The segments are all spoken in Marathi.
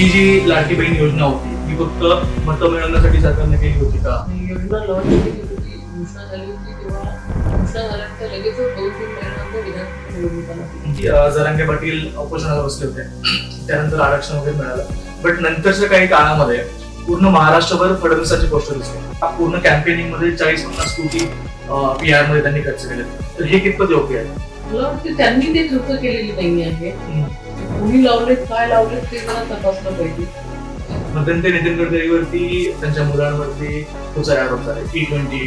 ही जी लाडकी बहीण योजना होती ही फक्त मतं मिळवण्यासाठी सरकारने केली होती का? आणि योजना लॉन्च केली होती. घोषणा झाली होती तेव्हा. घोषणा झाल्यानंतर लगेच दोन तीन महिन्यानंतर विधानसभा निवडणुका लागल्या की अं, जरांगे पाटील उपोषणाला बसले होते त्यानंतर आरक्षण वगैरे मिळालं. बट नंतरच्या काही काळामध्ये पूर्ण महाराष्ट्रभर फडणवीसाचे पोस्टर दिसले. पूर्ण कॅम्पेनिंगमध्ये चाळीस पन्नास कोटी पी आरमध्ये त्यांनी खर्च केले. तर हे कितपत योग्य आहे? मला वाटतं त्यांनी ते खर्च केलेली नाही आहे. कुणी लावलेत काय लावलेत ते जरा तपासलं पाहिजे. मध्यंतरी नितीन गडकरीवरती त्यांच्या मुलांवरती खूप सारे आरोप झाले. टी ट्वेंटी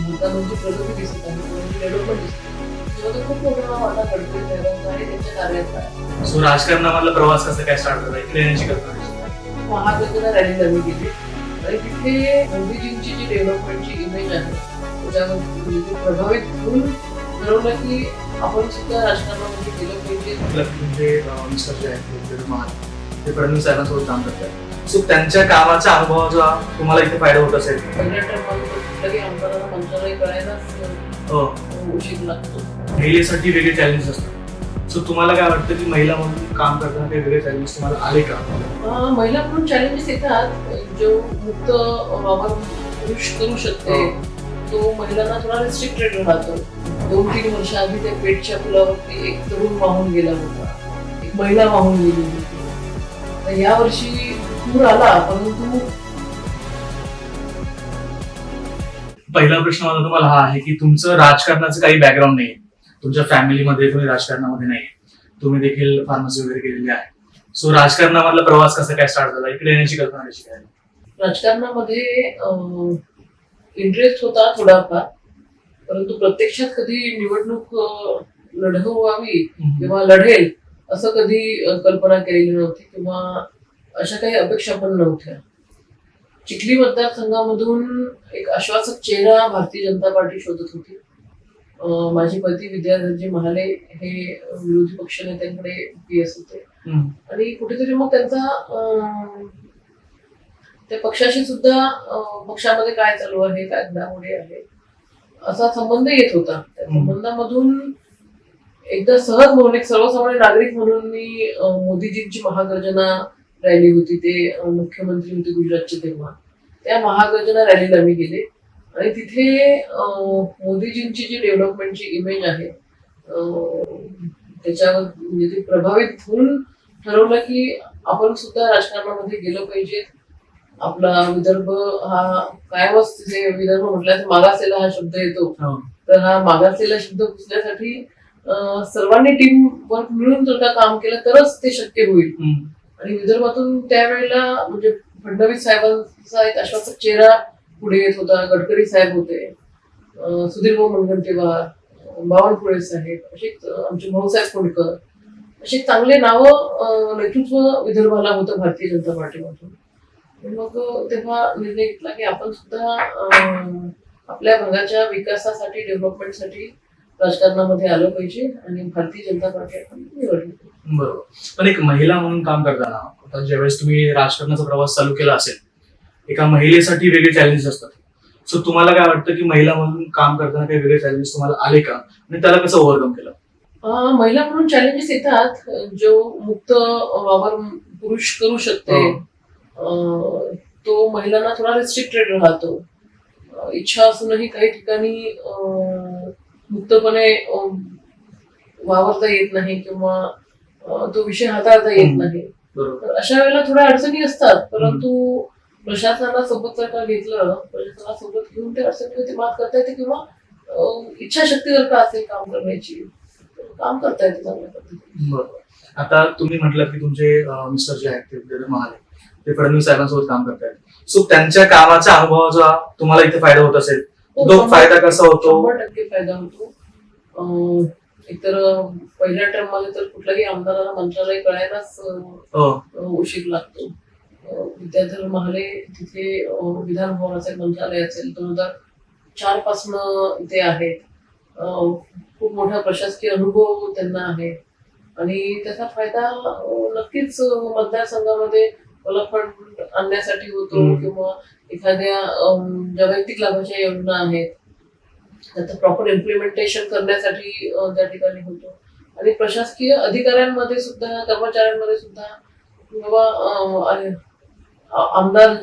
मुद्दामांची प्रगती दिसत आहे मुलांची डेव्हलपमेंट दिसत आहे. त्यामध्ये खूप मोठा वाटा गडकरी साहेबांचा आणि त्यांच्या कार्याचा आहे. सो राजकारणामधला प्रवास कसा काय स्टार्ट झाला? इकडे येण्याची कल्पना? महागतीला रॅली आम्ही गेली. आणि तिथे मोदीजींची जी डेव्हलपमेंटची इमेज आहे त्याच्यावर म्हणजे ते प्रभावित होऊन ठरवलं की आपण सुद्धा राजकारणामध्ये अं, मिस्टर जे आहेत महान ते फडणवीस साहेबांसोबत काम करतात. सो त्यांच्या कामाच्या अनुभवाचा तुम्हाला इथे फायदा होत असेल. करायलाच हो महिलेसाठी वेगळे चॅलेंजेस असतात. सो तुम्हाला काय वाटतं की महिला म्हणून काम करताना काही वेगळे चॅलेंजेस तुम्हाला आले का? महिला म्हणून चॅलेंजेस येतात. जो मुक्त वापर पुरुष करू शकते हो. तो महिलांना थोडा रिस्ट्रिक्टेड राहतो. दोन तीन वर्षाआधी त्या पेटच्या पुलावरती एक तरुण वाहून गेला होता. एक महिला वाहून गेली होती तर यावर्षी पूर आला परंतु पहिला प्रश्न माझा तुम्हाला हा आहे की तुमचं राजकारणाचं काही बॅकग्राऊंड नाही तुमच्या फॅमिलीमध्ये तुम्ही राजकारणामध्ये नाही तुम्ही देखील फार्मसी वगैरे केलेली आहे. सो राजकारणामधला प्रवास कसा काय स्टार्ट झाला? इकडे येण्याची कल्पना कशी काय? राजकारणामध्ये इंटरेस्ट होता थोडाफार. परंतु प्रत्यक्षात कधी निवडणूक लढवावी किंवा लढेल असं कधी कल्पना केलेली नव्हती किंवा अशा काही अपेक्षा पण नव्हत्या. चिखली मतदारसंघामधून एक आश्वासक चेहरा भारतीय जनता पार्टी शोधत होती. माझे पती विद्याधरजी महाले हे विरोधी पक्षनेत्यांकडे पी एस होते. आणि कुठेतरी मग त्यांचा त्या पक्षाशी सुद्धा पक्षामध्ये काय चालू आहे काय घडामोडी आहे असा संबंध येत होता. त्या. संबंधामधून एकदा सहज म्हणून एक सर्वसामान्य नागरिक म्हणून मी मोदीजींची महागर्जना रॅली होती. ते मुख्यमंत्री होते गुजरातचे तेव्हा. त्या महागर्जना रॅलीला मी गेले. आणि तिथे मोदीजींची जी डेव्हलपमेंटची इमेज आहे त्याच्यावर म्हणजे ते प्रभावित होऊन ठरवलं की आपण सुद्धा राजकारणामध्ये गेलो पाहिजे. आपला विदर्भ हा कायमच तिथे विदर्भ म्हटलं तर मागासलेला हा शब्द येतो हो. तर हा मागासलेला शब्द पुसण्यासाठी सर्वांनी टीम वर्क मिळून जर का काम केलं तरच ते शक्य होईल. आणि विदर्भातून त्यावेळेला म्हणजे फडणवीस साहेबांचा एक आश्वासक चेहरा पुढे येत होता गडकरी साहेब होते सुधीर भाऊ मुनगंटीवार बावनकुळे साहेब असे आमचे भाऊसाहेब कोंडकर असे चांगले नावं नेतृत्व विदर्भाला होतं भारतीय जनता पार्टीमधून मग तेव्हा निर्णय घेतला की आपण सुद्धा आपल्या भागाच्या विकासासाठी डेव्हलपमेंटसाठी राजकारणामध्ये आलं पाहिजे आणि भारतीय जनता पार्टी आपण निवडली. बरोबर. पण एक महिला म्हणून काम करताना आता ज्यावेळेस तुम्ही राजकारणाचा प्रवास चालू केला असेल एका महिलेसाठी वेगळे चॅलेंजेस असतात. सो तुम्हाला काय वाटतं की महिला म्हणून काम करताना काही वेगळे चॅलेंजेस तुम्हाला आले का? आणि त्याला कसं ओव्हरकम केलं? महिला म्हणून चॅलेंजेस येतात जो मुक्त वावर पुरुष करू शकते. हो. तो महिलांना थोडा रिस्ट्रिक्टेड राहतो. इच्छा असूनही काही ठिकाणी मुक्तपणे वावरता येत नाही किंवा तो विषय हाताळता येत. नाही. बरोबर. तर अशा वेळेला थोड्या अडचणी असतात परंतु प्रशासनाला सोबत जर का घेतलं प्रशासनाला सोबत घेऊन त्या अडचणीवरती मात करता येते किंवा इच्छाशक्ती जर का असेल काम करण्याची? काम करता येते चांगल्या पद्धतीने. बरोबर. आता तुम्ही म्हटलं की तुमचे मिस्टर जे आहेत ते महाले ते फडणवीस साहेबांसोबत काम करतायत. सो त्यांच्या कामाच्या अनुभवाचा तुम्हाला इथे फायदा होत असेल हो, तो फायदा कसा होतो? शंभर टक्के फायदा होतो. अं, एकतर पहिल्या टर्ममध्ये तर कुठल्याही आमदाराला मंत्रालय कळायलाच अं, हो. उशीर लागतो. अं, विद्याधर महाले तिथे अं, विधान भवन असेल मंत्रालय असेल दोन हजार चार पासनं ते आहेत. अं, खूप मोठा प्रशासकीय अनुभव त्यांना आहे. आणि त्याचा फायदा अं, नक्कीच अं, मतदारसंघामध्ये डेव्हलपमेंट आणण्यासाठी होतो. किंवा एखाद्या ज्या वैयक्तिक लाभाच्या योजना आहेत त्याचं प्रॉपर इम्प्लिमेंटेशन करण्यासाठी त्या ठिकाणी होतो आणि प्रशासकीय अधिकाऱ्यांमध्ये सुद्धा कर्मचाऱ्यांमध्ये सुद्धा आ- आमदार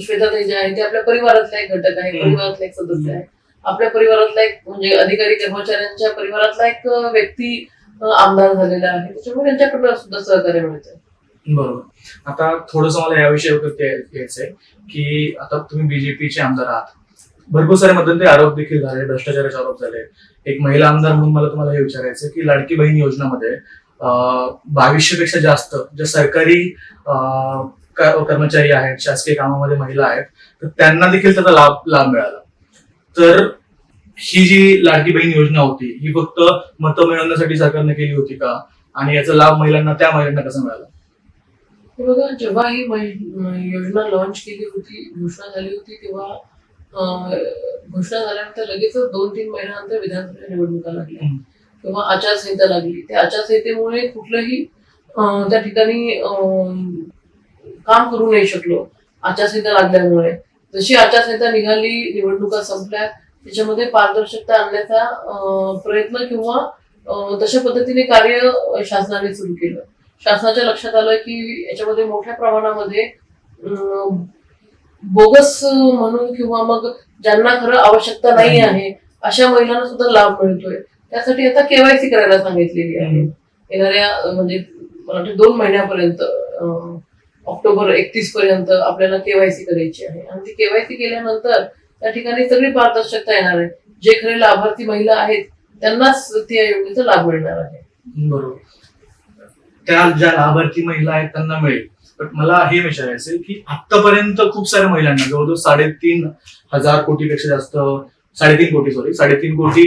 श्वेताताई जे आहे ते आपल्या परिवारातला एक घटक आहे. परिवारातला एक सदस्य आहे आपल्या परिवारातला एक म्हणजे अधिकारी कर्मचाऱ्यांच्या परिवारातला एक व्यक्ती आमदार झालेला आहे त्याच्यामुळे त्यांच्याकडनं सुद्धा सहकार्य मिळतं बरोबर. आता थोडस मला याविषयी घ्यायचंय की आता तुम्ही बीजेपीचे आमदार आहात. भरपूर सारे मध्यंतरी आरोप देखील झाले भ्रष्टाचाराचे आरोप झाले. एक महिला आमदार म्हणून मला तुम्हाला हे विचारायचं की लाडकी बहीण योजनामध्ये बावीसशे पेक्षा जास्त ज्या सरकारी कर्मचारी आहेत शासकीय कामामध्ये महिला आहेत तर त्यांना देखील त्याचा लाभ लाभ मिळाला. तर ही जी लाडकी बहीण योजना होती ही फक्त मतं मिळवण्यासाठी सरकारने केली होती का? आणि याचा लाभ महिलांना त्या महिलांना कसा मिळाला? बघा जेव्हा ही योजना लॉन्च केली होती घोषणा झाली होती तेव्हा घोषणा झाल्यानंतर लगेच दोन तीन महिन्यानंतर विधानसभा निवडणुका लागल्या. तेव्हा आचारसंहिता लागली. त्या आचारसंहितेमुळे कुठलंही त्या ठिकाणी काम करू नाही शकलो आचारसंहिता लागल्यामुळे. जशी आचारसंहिता निघाली निवडणुका संपल्या त्याच्यामध्ये पारदर्शकता आणण्याचा प्रयत्न किंवा तशा पद्धतीने कार्य शासनाने सुरू केलं. शासनाच्या लक्षात आलं की याच्यामध्ये मोठ्या प्रमाणामध्ये बोगस म्हणून किंवा मग ज्यांना खरं आवश्यकता नाही आहे अशा महिलांना सुद्धा लाभ मिळतोय. त्यासाठी आता केवायसी करायला सांगितलेली आहे. येणाऱ्या म्हणजे मला वाटतं दोन महिन्यापर्यंत ऑक्टोबर एकतीस पर्यंत आपल्याला केवायसी करायची आहे. आणि ती केवायसी केल्यानंतर त्या ठिकाणी सगळी पारदर्शकता येणार आहे. जे खरे लाभार्थी महिला आहेत त्यांनाच त्या योजनेचा लाभ मिळणार आहे. बरोबर. त्या ज्या लाभार्थी महिला आहेत त्यांना मिळेल. पण मला हे विचारायचं की आतापर्यंत खूप साऱ्या महिलांना जवळजवळ साडेतीन हजार कोटीपेक्षा जास्त साडेतीन कोटी सॉरी साडेतीन कोटी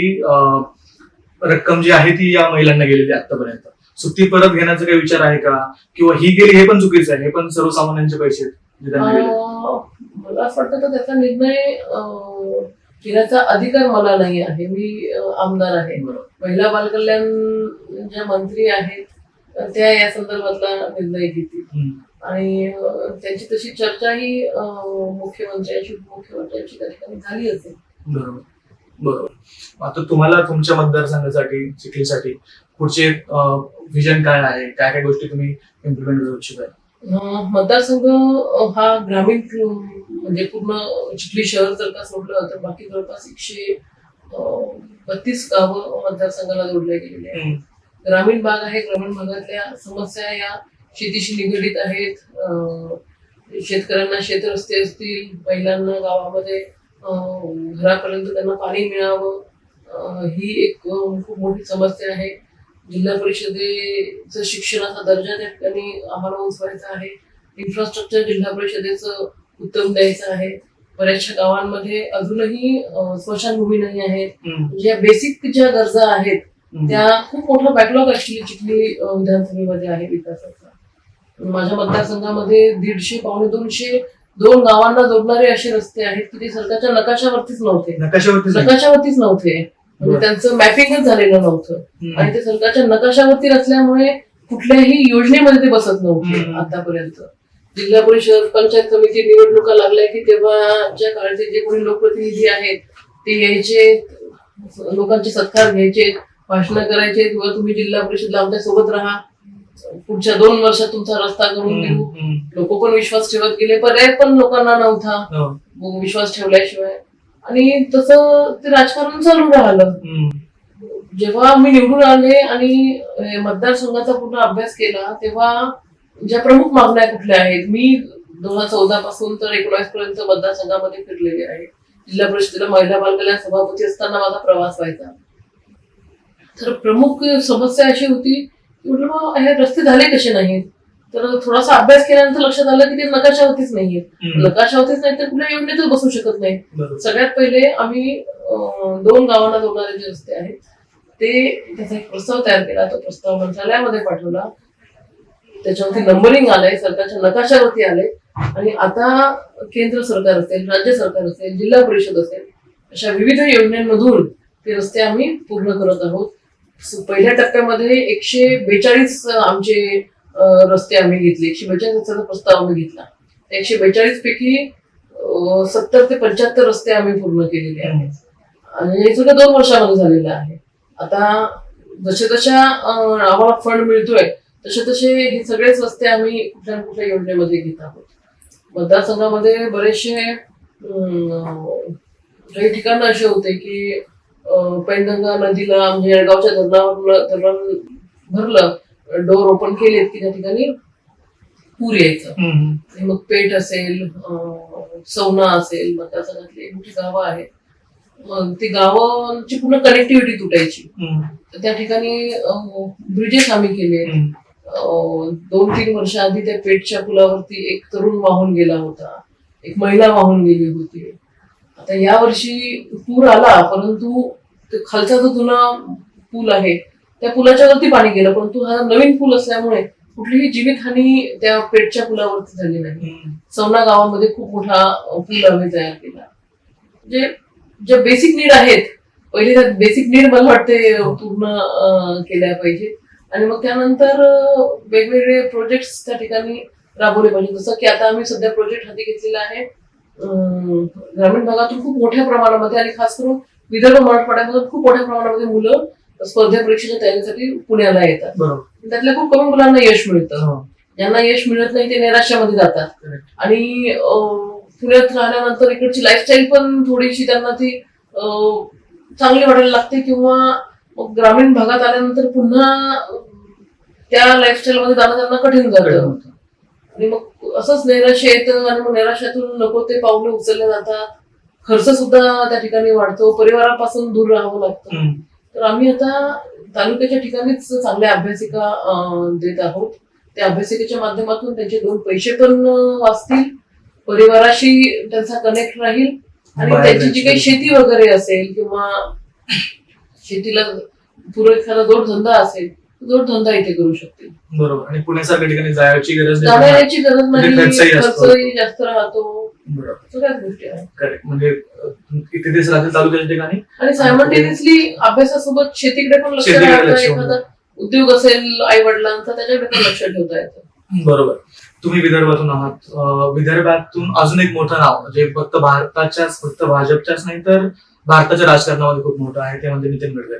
रक्कम जी आहे ती या महिलांना गेलेली आतापर्यंत सो ती परत घेण्याचा काही विचार आहे का? किंवा ही गेली हे पण चुकीचं आहे. हे पण सर्वसामान्यांचे पैसे मला असं वाटतं तर त्याचा निर्णय घेण्याचा अधिकार मला नाही आहे. मी आमदार आहे. बरोबर. महिला बालकल्याण ज्या मंत्री आहेत त्या या संदर्भातला निर्णय घेतील. आणि त्यांची तशी चर्चाही अं, मुख्यमंत्र्यांशी उपमुख्यमंत्र्यांशी त्या ठिकाणी झाली असेल. बरोबर. बरोबर. आता तुम्हाला तुमच्या मतदारसंघासाठी चिखलीसाठी पुढचे विजन काय आहे? काय काय गोष्टी तुम्ही इम्प्लिमेंट करू इच्छित? आहे अं, मतदारसंघ हा ग्रामीण म्हणजे पूर्ण चिखली शहर जर का सोडलं तर बाकी जवळपास एकशे बत्तीस गावं मतदारसंघाला जोडले गेलेले आहेत. ग्रामीण भाग आहे ग्रामीण भागातल्या समस्या या शेतीशी निगडीत आहेत. शेतकऱ्यांना शेतरस्ते असतील महिलांना गावामध्ये घरापर्यंत त्यांना पाणी मिळावं ही एक खूप मोठी समस्या आहे. जिल्हा परिषदेचं शिक्षणाचा दर्जा त्या ठिकाणी आम्हाला उंचवायचा आहे. इन्फ्रास्ट्रक्चर जिल्हा परिषदेचं उत्तम द्यायचं आहे. बऱ्याचशा गावांमध्ये अजूनही स्मशानभूमी नाही आहेत. म्हणजे या बेसिक ज्या गरजा आहेत त्या खूप मोठा बॅकलॉग ऍक्च्युली चिखली विधानसभेमध्ये आहे विकासाचा माझ्या मतदारसंघामध्ये दीडशे पावणे दोनशे दोन गावांना जोडणारे असे रस्ते आहेत की ते सरकारच्या नकाशावरतीच नव्हते. नकाशावरतीच नव्हते म्हणजे. त्यांचं मॅपिंगच झालेलं नव्हतं. आणि ते सरकारच्या नकाशावरती नसल्यामुळे कुठल्याही योजनेमध्ये ते बसत नव्हते. आतापर्यंत जिल्हा परिषद पंचायत समिती निवडणुका लागल्या की तेव्हाच्या काळचे जे कोणी लोकप्रतिनिधी आहेत ते यायचे लोकांचे सत्कार घ्यायचे भाषण करायचे किंवा तुम्ही जिल्हा परिषदला आमच्यासोबत राहा. पुढच्या दोन वर्षात तुमचा रस्ता करून देऊ. लोक पण विश्वास ठेवत गेले. पर्याय पण लोकांना नव्हता. हो. मग विश्वास ठेवल्याशिवाय. आणि तसं ते राजकारण चालू राहिलं. जेव्हा मी निवडून आले आणि मतदारसंघाचा पूर्ण अभ्यास केला तेव्हा ज्या प्रमुख मागण्या कुठल्या आहेत? मी दोन हजार चौदा पासून तर एकोणावीस पर्यंत मतदारसंघामध्ये फिरलेले आहे. जिल्हा परिषदेला महिला बालकल्याण सभापती असताना माझा प्रवास व्हायचा. तर प्रमुख समस्या अशी होती की म्हटलं मग हे रस्ते झाले कसे नाहीत? तर थोडासा अभ्यास केल्यानंतर लक्षात आलं की ते नकाशावरतीच नाहीये. नकाशावरतीच नाही तर कुठल्या योजनेतच बसू शकत नाही. सगळ्यात पहिले आम्ही दोन गावांना जोडणारे जे रस्ते आहेत ते त्याचा एक प्रस्ताव तयार केला. तो प्रस्ताव मंत्रालयामध्ये पाठवला. त्याच्यावरती नंबरिंग आलंय सरकारच्या नकाशावरती आले आणि आता केंद्र सरकार असेल राज्य सरकार असेल जिल्हा परिषद असेल अशा विविध योजनांमधून ते रस्ते आम्ही पूर्ण करत आहोत. पहिल्या टप्प्यामध्ये एकशे बेचाळीस आमचे रस्ते आम्ही घेतले. एकशे बेचाळीस रस्त्याचा प्रस्ताव आम्ही घेतला. एकशे बेचाळीस पैकी सत्तर ते पंच्याहत्तर रस्ते आम्ही पूर्ण केलेले आहेत. आणि हे सुद्धा दोन वर्षामध्ये झालेलं आहे. आता जसे जशा आम्हाला फंड मिळतोय तसे तसे हे सगळेच रस्ते आम्ही कुठल्या ना कुठल्या योजनेमध्ये घेत आहोत. मतदारसंघामध्ये बरेचसे काही ठिकाण असे होते की पैनगंगा नदीला म्हणजे येळगावच्या धरणावर धरण भरलं डोर ओपन केलेत की त्या ठिकाणी पूर यायचं. मग पेठ असेल सवना असेल मतदारसंघातली मोठी गावं आहेत. मग ती गावांची पूर्ण कनेक्टिव्हिटी तुटायची. तर त्या ठिकाणी ब्रिजेस आम्ही केले दोन तीन वर्ष आधी त्या पेठच्या पुलावरती एक तरुण वाहून गेला होता. एक महिला वाहून गेली होती. आता या वर्षी पूर आला परंतु ते खालचा जो जुना पूल आहे त्या पुलाच्या वरती पाणी गेलं परंतु हा नवीन पूल असल्यामुळे कुठलीही जीवितहानी त्या पेठच्या पुलावरती झाली नाही. सवना गावामध्ये खूप मोठा पूल आम्ही तयार केला. म्हणजे ज्या बेसिक नीड आहेत पहिले त्या बेसिक नीड मला वाटते पूर्ण केल्या पाहिजेत. आणि मग त्यानंतर वेगवेगळे प्रोजेक्ट त्या ठिकाणी राबवले पाहिजे जसं की आता आम्ही सध्या प्रोजेक्ट हाती घेतलेला आहे ग्रामीण भागातून खूप मोठ्या प्रमाणामध्ये आणि खास करून विदर्भ मराठवाड्यामधून खूप मोठ्या प्रमाणामध्ये मुलं स्पर्धा परीक्षेच्या तयारीसाठी पुण्याला येतात. त्यातल्या खूप कमी मुलांना यश मिळतं. हो. ज्यांना यश मिळत नाही ते निराशामध्ये जातात. आणि पुण्यात राहिल्यानंतर इकडची लाईफस्टाईल पण थोडीशी त्यांना ती चांगली वाटायला लागते किंवा ग्रामीण भागात आल्यानंतर पुन्हा त्या लाईफस्टाईल मध्ये जाणं त्यांना कठीण जातं. आणि मग असंच नैराश्य येतं आणि मग नैराश्यातून नको ते पावले उचलले जातात खर्च सुद्धा त्या ठिकाणी वाढतो. परिवारापासून दूर राहावं लागतं. तर आम्ही आता तालुक्याच्या ठिकाणीच चांगल्या अभ्यासिका देत आहोत. त्या अभ्यासिकेच्या माध्यमातून त्यांचे दोन पैसे पण वाचतील. परिवाराशी त्यांचा कनेक्ट राहील. आणि त्यांची जी काही शेती वगैरे असेल किंवा शेतीला पूरक एखादा जोडधंदा असेल जोडधंदा इथे करू शकतील. बरोबर. आणि पुण्यासारख्या ठिकाणी जायची गरज नाही. जाण्याची गरज नाही म्हणजे खर्चही असतो. खर्चही जास्त राहतो. बरोबर. सगळ्याच गोष्टी आहेत. करेक्ट म्हणजे अं, तिथेच राहतील तालुक्याच्या ठिकाणी. आणि सायमल्टेनियसली अभ्यासासोबत शेतीकडे पण लक्ष शेतीकडे राहतं लक्ष एखादा उद्योग असेल आई वडिलांचा त्याच्याकडे पण लक्ष ठेवता येतं. बरोबर. तुम्ही विदर्भातून आहात. अं, विदर्भातून अजून एक मोठं नाव जे फक्त भारताच्याच फक्त भाजपच्याच नाही तर भारताच्या राजकारणामध्ये खूप मोठं आहे ते म्हणजे नितीन गडकरी.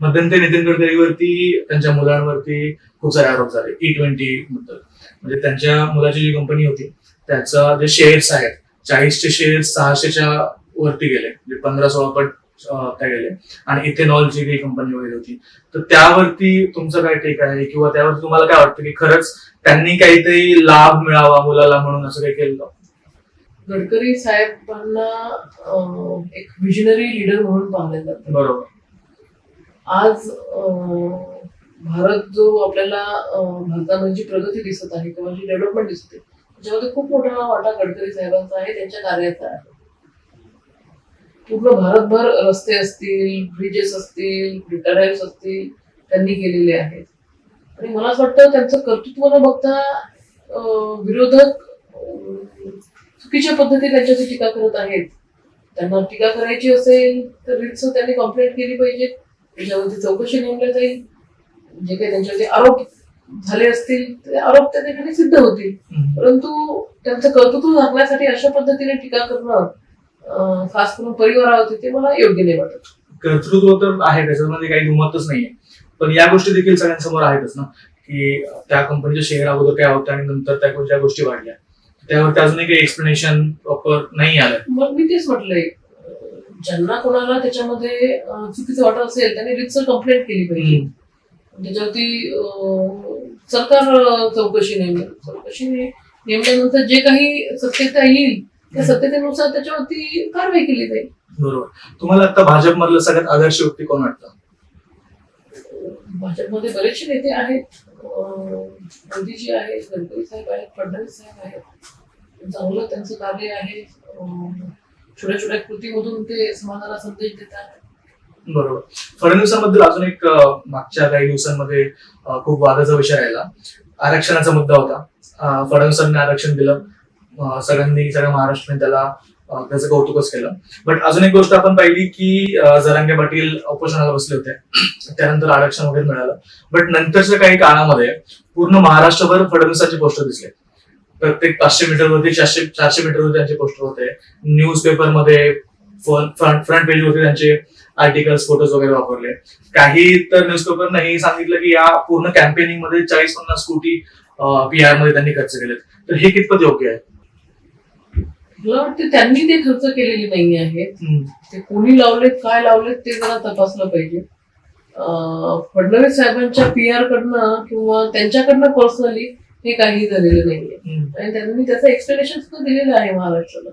मध्यंतरी नितीन गडकरीवरती त्यांच्या मुलांवरती खूप सारे आरोप झाले ई ट्वेंटी बद्दल म्हणजे त्यांच्या मुलाची जी कंपनी होती त्याचा जे शेअर्स आहेत चाळीसचे शेअर्स सहाशेच्या वरती गेले म्हणजे पंधरा सोळा पट काय त्या गेले. आणि इथेनॉलची काही कंपनी वगैरे होती. तर त्यावरती तुमचं काय टेक आहे? किंवा त्यावरती तुम्हाला काय वाटतं की खरंच त्यांनी काहीतरी लाभ मिळावा मुलाला म्हणून असं काही केलं? गडकरी साहेबांना एक विजनरी लीडर म्हणून पाहिलं जातं. बरोबर. आज भारत जो आपल्याला भारतामध्ये जी प्रगती दिसत आहे किंवा जी डेव्हलपमेंट दिसते त्याच्यामध्ये खूप मोठा वाटा गडकरी साहेबांचा आहे त्यांच्या कार्याचा आहे. पूर्ण भारतभर रस्ते असतील ब्रिजेस असतील रिटायर्स असतील त्यांनी केलेले आहेत. आणि मला असं वाटतं त्यांचं कर्तृत्व न बघता विरोधक चुकीच्या पद्धतीने त्यांच्याची टीका करत आहेत. त्यांना टीका करायची असेल तर रीतसर त्यांनी कंप्लेंट केली पाहिजे. त्याच्यावरती चौकशी नेमल्या जाईल. जे काही त्यांच्यावरती आरोप झाले असतील ते आरोप त्या ठिकाणी सिद्ध होतील. परंतु त्यांचं कर्तृत्व झाकण्यासाठी अशा पद्धतीने टीका करणं खास करून परिवारावरती ते मला योग्य नाही वाटत. कर्तृत्व तर आहे त्याच्यामध्ये काही दुमतच नाहीये. पण या गोष्टी देखील सगळ्यांसमोर आहेतच ना की त्या कंपनीचे शेअर अगोदर काय होतं आणि नंतर त्या ज्या गोष्टी वाढल्या. त्यावरती अजूनही काही एक्सप्लेनेशन प्रॉपर नाही आलं. मग मी तेच म्हटलंय ज्यांना कोणाला त्याच्यामध्ये चुकीचं वाटत असेल त्यांनी रितसर कंप्लेंट केली पाहिजे. त्याच्यावरती सरकार चौकशी नेमेल. चौकशी नेमल्यानंतर जे काही सत्यता येईल त्या सत्यतेनुसार त्याच्यावरती कारवाई केली जाईल. बरोबर. तुम्हाला आता भाजपमधलं सगळ्यात आदर्श व्यक्ती कोण वाटतं? भाजपमध्ये बरेचसे नेते आहेत. मोदीजी आहेत गडकरी साहेब आहेत फडणवीस साहेब आहेत. चांगलं त्यांचं कार्य आहे. छोट्या छोट्या कृतीमधून ते समाजाला संदेश देतात. बरोबर. फडणवीसांबद्दल अजून एक मागच्या काही दिवसांमध्ये खूप वादाचा विषय राहिला. आरक्षणाचा मुद्दा होता. फडणवीसांनी आरक्षण दिलं. सगळ्यांनी सगळ्या महाराष्ट्राने त्याला त्याचं कौतुकच केलं. बट अजून एक गोष्ट आपण पाहिली की जरांगे पाटील उपोषणाला बसले होते. त्यानंतर आरक्षण वगैरे मिळालं. बट नंतरच्या काही काळामध्ये पूर्ण महाराष्ट्रभर फडणवीसांचे पोस्टर दिसले. प्रत्येक पाचशे मीटरवरती चारशे चारशे मीटरवर त्यांचे पोस्टर होते. न्यूज पेपरमध्ये फ्रंट फ्रंट पेजवरती त्यांचे आर्टिकल्स फोटोज वगैरे वापरले. काही तर न्यूजपेपरनं हे सांगितलं की या पूर्ण कॅम्पेनिंगमध्ये चाळीस पन्नास कोटी पी आरमध्ये त्यांनी खर्च केलेत. तर हे कितपत योग्य आहे? मला वाटतं त्यांनी ते खर्च केलेले नाही आहेत. ते कोणी लावलेत काय लावलेत ते जरा तपासलं पाहिजे. फडणवीस साहेबांच्या पी आर कडनं किंवा त्यांच्याकडनं पर्सनली हे काही झालेलं नाहीये. आणि त्यांनी त्याचं एक्सप्लेनेशन सुद्धा दिलेलं आहे महाराष्ट्राला.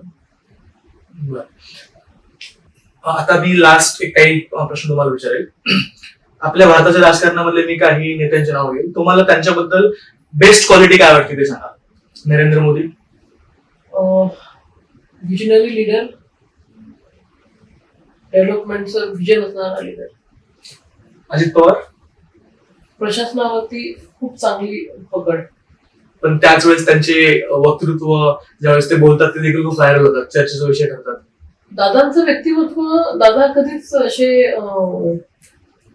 आता मी लास्ट एक काही प्रश्न तुम्हाला विचारेल. आपल्या भारताच्या राजकारणामधले मी काही नेत्यांचे नाव घेईल तुम्हाला त्यांच्याबद्दल बेस्ट क्वालिटी काय वाटते ते सांगा. नरेंद्र मोदी. विजनरी लिडर डेव्हलपमेंटचं विजन असणारा लिडर अजित पवार? प्रशासनावरती खूप चांगली पकड. पण त्याच वेळेस त्यांचे वक्तृत्व ज्यावेळेस ते बोलतात ते देखील खूप व्हायरल होतात चर्चेचा विषय ठरतात. दादांचं व्यक्तिमत्व दादा कधीच असे अं,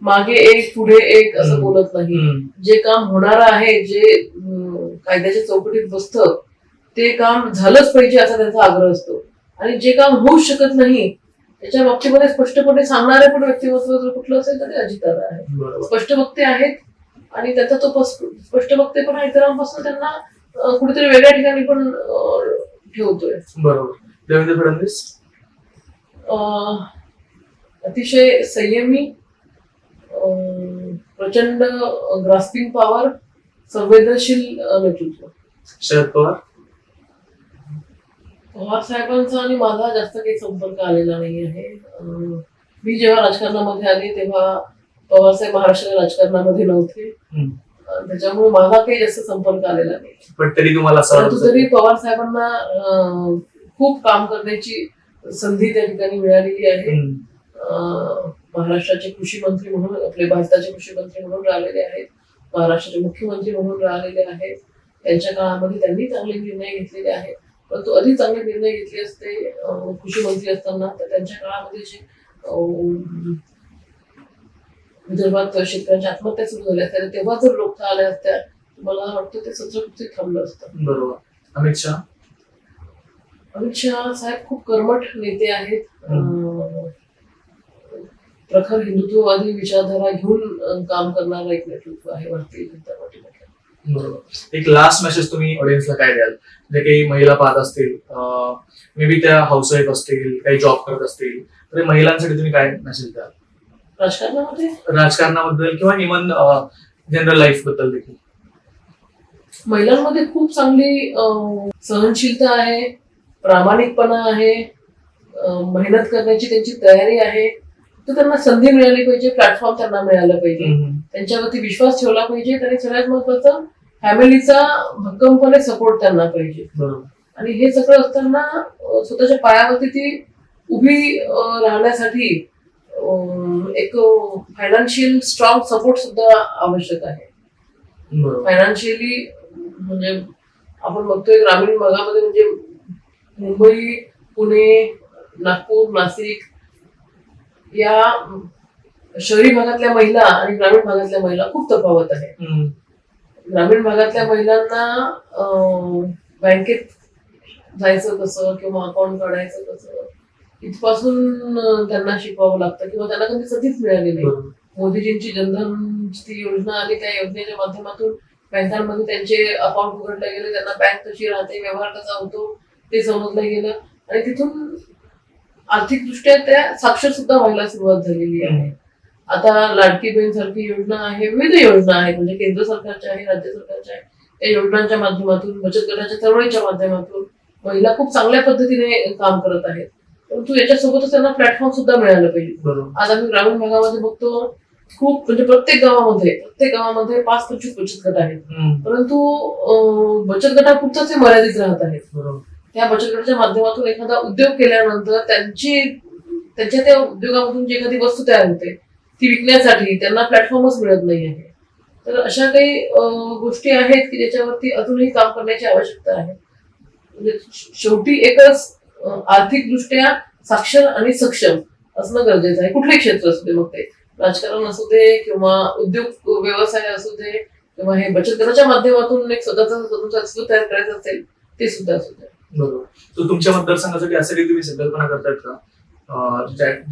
मागे एक पुढे एक असं हम्म. बोलत नाही. हम्म. जे काम होणार आहे जे अं, कायद्याच्या चौकटीत बसतं ते काम झालंच पाहिजे असा त्यांचा आग्रह असतो. आणि जे काम होऊच शकत नाही त्याच्या बाबतीमध्ये स्पष्टपणे सांगणारे पण व्यक्तिमत्व जर कुठलं असेल तर ते अजितदादा आहे. स्पष्ट वक्ते आहेत आणि त्याचा तो स्पष्ट वक्तेपणा इतरांपासून त्यांना कुठेतरी वेगळ्या ठिकाणी पण ठेवतोय. बरोबर. देवेंद्र फडणवीस? अतिशय संयमी अं, प्रचंड ग्रास्पिंग पॉवर संवेदनशील नेतृत्व. शरद पवार? पवार साहेबांचा आणि माझा जास्त काही संपर्क आलेला नाही आहे. मी जेव्हा राजकारणामध्ये आले तेव्हा पवार साहेब महाराष्ट्र राजकारणामध्ये नव्हते. त्याच्यामुळे माझा काही जास्त संपर्क आलेला नाही. पण तरी तुम्हाला असं तरी पवार साहेबांना खूप काम करण्याची संधी त्या ठिकाणी मिळालेली आहे. महाराष्ट्राचे कृषी मंत्री म्हणून आपले भारताचे कृषी मंत्री म्हणून राहिलेले आहेत. महाराष्ट्राचे मुख्यमंत्री म्हणून राहिलेले आहेत. त्यांच्या काळामध्ये त्यांनी चांगले निर्णय घेतलेले आहेत. परंतु अधिक चांगले निर्णय घेतले असते कृषी मंत्री असताना. तर त्यांच्या काळामध्ये जे विदर्भात शेतकऱ्यांच्या आत्महत्या सुरू झाल्या असत्या तेव्हा जर लोक आल्या असत्या मला वाटतं ते सत्र कुठे थांबलं असतं. बरोबर. अमित शहा? अमित शहा साहेब खूप कर्मठ नेते आहेत. प्रखर हिंदुत्ववादी विचारधारा घेऊन काम करणारा एक नेतृत्व आहे भारतीय जनता पार्टीमध्ये बरोबर. एक लास्ट मेसेज तुम्ही ऑडियन्सला काय द्याल? जे काही महिला पाहत असतील मे बी त्या हाऊसवाईफ असतील काही जॉब करत असतील तर महिलांसाठी तुम्ही काय मेसेज द्याल? राजकारणामध्ये? राजकारणाबद्दल किंवा इव्हन जनरल लाईफबद्दल देखील. महिलांमध्ये खूप चांगली सहनशीलता आहे प्रामाणिकपणा आहे मेहनत करण्याची त्यांची तयारी आहे. तर त्यांना संधी मिळाली पाहिजे प्लॅटफॉर्म त्यांना मिळाला पाहिजे. त्यांच्यावरती विश्वास ठेवला पाहिजे आणि सगळ्यात महत्वाचं फॅमिलीचा भक्कमपणे सपोर्ट त्यांना पाहिजे. आणि हे सगळं असताना स्वतःच्या पायावरती ती उभी राहण्यासाठी एक फायनान्शियल स्ट्रॉंग सपोर्ट सुद्धा आवश्यक आहे. फायनान्शियली म्हणजे आपण बघतोय ग्रामीण भागामध्ये म्हणजे मुंबई पुणे नागपूर नाशिक या शहरी भागातल्या महिला आणि ग्रामीण भागातल्या महिला खूप तफावत आहे. ग्रामीण भागातल्या महिलांना बँकेत जायचं कसं किंवा अकाउंट काढायचं कसं इथपासून त्यांना शिकवावं लागतं किंवा त्यांना कधी संधीच मिळाली नाही. मोदीजींची जनधनची ती योजना आली त्या योजनेच्या माध्यमातून बँकांमध्ये त्यांचे अकाउंट उघडले गेले त्यांना बँक कशी राहते व्यवहार कसा होतो ते समजलं गेलं. आणि तिथून आर्थिकदृष्ट्या त्या साक्षर सुद्धा व्हायला सुरुवात झालेली आहे. आता लाडकी बहीण सारखी योजना आहे विविध योजना आहेत म्हणजे केंद्र सरकारच्या आहे राज्य सरकारच्या आहे. त्या योजनांच्या माध्यमातून बचत गटाच्या चळवळीच्या माध्यमातून महिला खूप चांगल्या पद्धतीने काम करत आहेत. परंतु याच्यासोबतच त्यांना प्लॅटफॉर्म सुद्धा मिळालं पाहिजे. आज आम्ही ग्रामीण भागामध्ये बघतो खूप म्हणजे प्रत्येक गावामध्ये प्रत्येक गावामध्ये पाच पंचवीस बचत गट आहेत. परंतु बचत गटापुरतच ते मर्यादित राहत आहेत. बरोबर. त्या बचत गटाच्या माध्यमातून एखादा उद्योग केल्यानंतर त्यांची त्यांच्या त्या उद्योगामधून जी एखादी वस्तू तयार होते ती विकण्यासाठी त्यांना प्लॅटफॉर्मच मिळत नाही आहे. तर अशा काही गोष्टी आहेत की ज्याच्यावरती अजूनही काम करण्याची आवश्यकता आहे. म्हणजे शेवटी एकच आर्थिकदृष्ट्या साक्षर आणि सक्षम असणं गरजेचं आहे. कुठले क्षेत्र असू दे मग ते. राजकारण असू दे किंवा उद्योग व्यवसाय असू दे किंवा हे बचत गटाच्या माध्यमातून एक स्वतःचा स्वतःचा अस्तित्व तयार करायचं असेल ते सुद्धा असू दे. बरोबर. तर तुमच्या मतदारसंघासाठी असं काही तुम्ही संकल्पना करतायत का?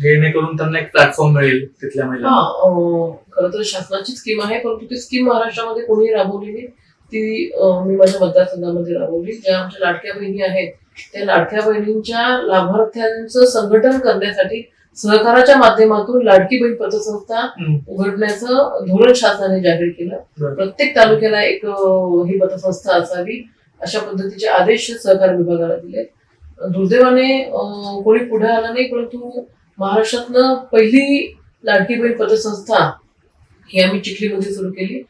जेणेकरून त्यांना एक प्लॅटफॉर्म मिळेल तिथल्या महिलांना अं, खरं तर शासनाची स्कीम आहे परंतु ती स्कीम महाराष्ट्रामध्ये कोणी राबवली नाही. ती मी माझ्या मतदारसंघामध्ये राबवली. ज्या आमच्या लाडक्या बहिणी आहेत त्या लाडक्या बहिणींच्या लाभार्थ्यांचं संघटन करण्यासाठी सहकाराच्या माध्यमातून लाडकी बहीण पतसंस्था. उघडण्याचं धोरण शासनाने जाहीर केलं. प्रत्येक तालुक्याला एक ही पतसंस्था असावी. अशा पद्धतीचे आदेश सहकार विभागाला दिले दुर्दैवाने कोणी पुढे आला नाही परंतु महाराष्ट्रातनं पहिली लाडकीबहीण पतसंस्था ही आम्ही चिखलीमध्ये सुरू केली.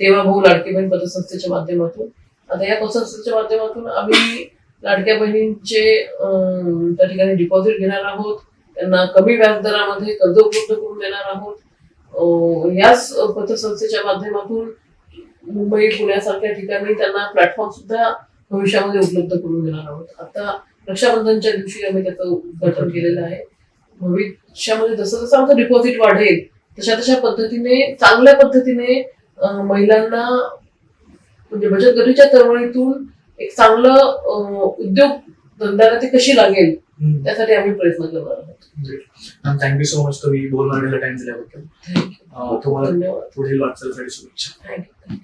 तेव्हा भाऊ लाडकीबहीण पतसंस्थेच्या माध्यमातून. आता या पतसंस्थेच्या माध्यमातून आम्ही लाडक्या बहिणींचे त्या ठिकाणी डिपॉझिट घेणार आहोत. त्यांना कमी व्याजदरामध्ये कर्ज उपलब्ध करून देणार आहोत. याच पतसंस्थेच्या माध्यमातून मुंबई पुण्यासारख्या ठिकाणी त्यांना प्लॅटफॉर्म सुद्धा भविष्यामध्ये उपलब्ध करून देणार आहोत. आता रक्षाबंधनच्या दिवशी आम्ही त्याचं उद्घाटन केलेलं आहे. भविष्यामध्ये जसं जसं आमचं डिपॉझिट वाढेल तशा तशा पद्धतीने चांगल्या पद्धतीने महिलांना म्हणजे बचत गटाच्या चळवळीतून एक चांगलं उद्योग धंद्याला ते कशी लागेल. त्यासाठी आम्ही प्रयत्न करणार आहोत. थँक्यू सो मच तुम्ही बोलणाऱ्याला टाइम दिल्याबद्दल. तुम्हाला धन्यवाद. पुढील वाटचालीसाठी शुभेच्छा. थँक्यू